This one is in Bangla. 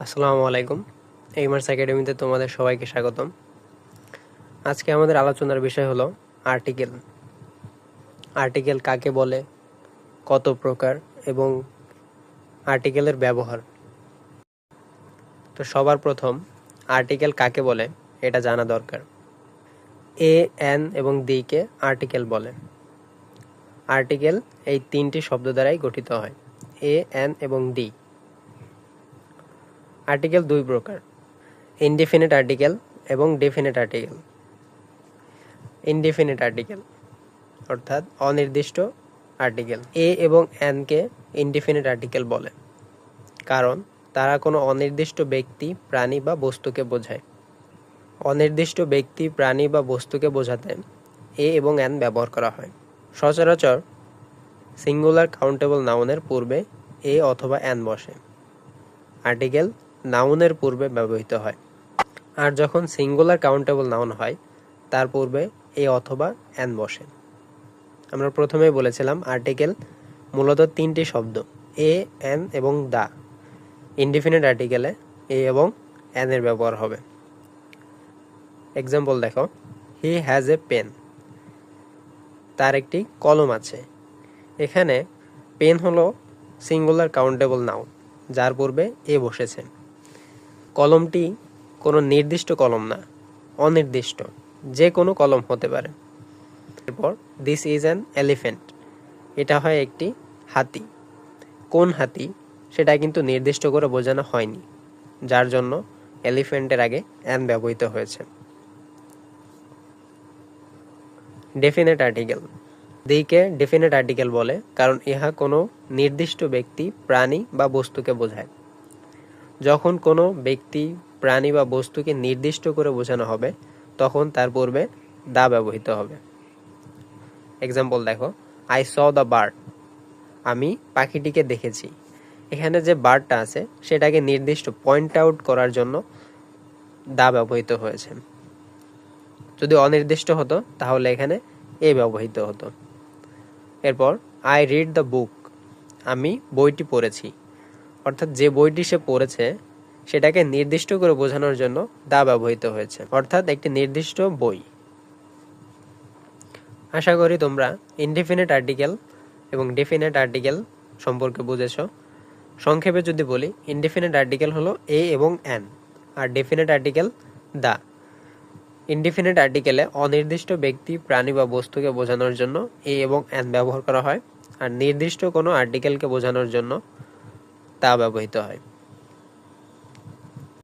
আসসালামু আলাইকুম। এইমার্স একাডেমিতে তোমাদের সবাইকে স্বাগতম। আজকে আমাদের আলোচনার বিষয় হলো আর্টিকেল আর্টিকেল কাকে বলে, কত প্রকার এবং আর্টিকেলের ব্যবহার। তো সবার প্রথম আর্টিকেল কাকে বলে, এটা জানা দরকার। এ এন এবং দিকে আর্টিকেল বলে। আর্টিকেল এই তিনটি শব্দ দ্বারাই গঠিত হয়। এ এন এবং ডি আর্টিকেল দুই প্রকার। ইনডিফিনিট আর্টিকেল এবং ডেফিনিট আর্টিকেল ইনডিফিনিট আর্টিকেল অর্থাৎ অনির্দিষ্ট আর্টিকেল এ এবং এনকে ইনডিফিনিট আর্টিকেল বলে, কারণ তারা কোনো অনির্দিষ্ট ব্যক্তি, প্রাণী বা বস্তুকে বোঝায়। অনির্দিষ্ট ব্যক্তি, প্রাণী বা বস্তুকে বোঝাতে এ এবং এন ব্যবহার করা হয়। সচরাচর সিঙ্গুলার কাউন্টেবল নাউনের পূর্বে এ অথবা এন বসে। আর্টিকেল নাউনের পূর্বে ব্যবহৃত হয়। আর যখন সিঙ্গুলার কাউন্টেবল নাউন হয়, তার পূর্বে এ অথবা এন বসে। আমরা প্রথমেই বলেছিলাম আর্টিকেল মূলত তিনটি শব্দ, এ, এন এবং দা। ইনডিফিনিট আর্টিকেলে এ এবং এর ব্যবহার হবে। এক্সাম্পল দেখো, হি হ্যাজ এ পেন। তার একটি কলম আছে। এখানে পেন হলো সিঙ্গুলার কাউন্টেবল নাউন, যার পূর্বে এ বসেছে। কলমটি কোনো নির্দিষ্ট কলম না, অনির্দিষ্ট, যে কোনো কলম হতে পারে। এরপর দিস ইজ অ্যান এলিফেন্ট এটা হয় একটি হাতি। কোন হাতি? সেটা কিন্তু নির্দিষ্ট করে বোঝানো হয়নি, যার জন্য এলিফেন্টের আগে অ্যান ব্যবহৃত হয়েছে। ডেফিনেট আর্টিকেল দিকে ডেফিনেট আর্টিকেল বলে, কারণ ইহা কোনো নির্দিষ্ট ব্যক্তি, প্রাণী বা বস্তুকে বোঝায়। যখন কোনো ব্যক্তি, প্রাণী বা বস্তুকে নির্দিষ্ট করে বোঝানো হবে, তখন তার পূর্বে দা ব্যবহৃত হবে। এক্সাম্পল দেখো। আই স দ্য বার্ড আমি পাখিটিকে দেখেছি। এখানে যে বার্ডটা আছে, সেটাকে নির্দিষ্ট পয়েন্ট আউট করার জন্য দা ব্যবহৃত হয়েছে। যদি অনির্দিষ্ট হতো, তাহলে এখানে এ ব্যবহৃত হতো। এরপর আই রিড দ্য বুক আমি বইটি পড়েছি। অর্থাৎ যে বইটি সে পড়েছে, সেটাকে নির্দিষ্ট করে বোঝানোর জন্য দা ব্যবহৃত হয়েছে। অর্থাৎ একটি নির্দিষ্ট বই। আশা করি তোমরা ইনডিফিনিট আর্টিকেল এবং ডেফিনেট আর্টিকেল সম্পর্কে বুঝেছ। সংক্ষেপে যদি বলি ইনডিফিনিট আর্টিকেল হলো এ এবং এন আর ডেফিনেট আর্টিকেল দা। ইনডিফিনিট আর্টিকেলে অনির্দিষ্ট ব্যক্তি, প্রাণী বা বস্তুকে বোঝানোর জন্য এ এবং এন ব্যবহার করা হয়, আর নির্দিষ্ট কোনো আর্টিকেলকে বোঝানোর জন্য তা ব্যবহৃত হয়।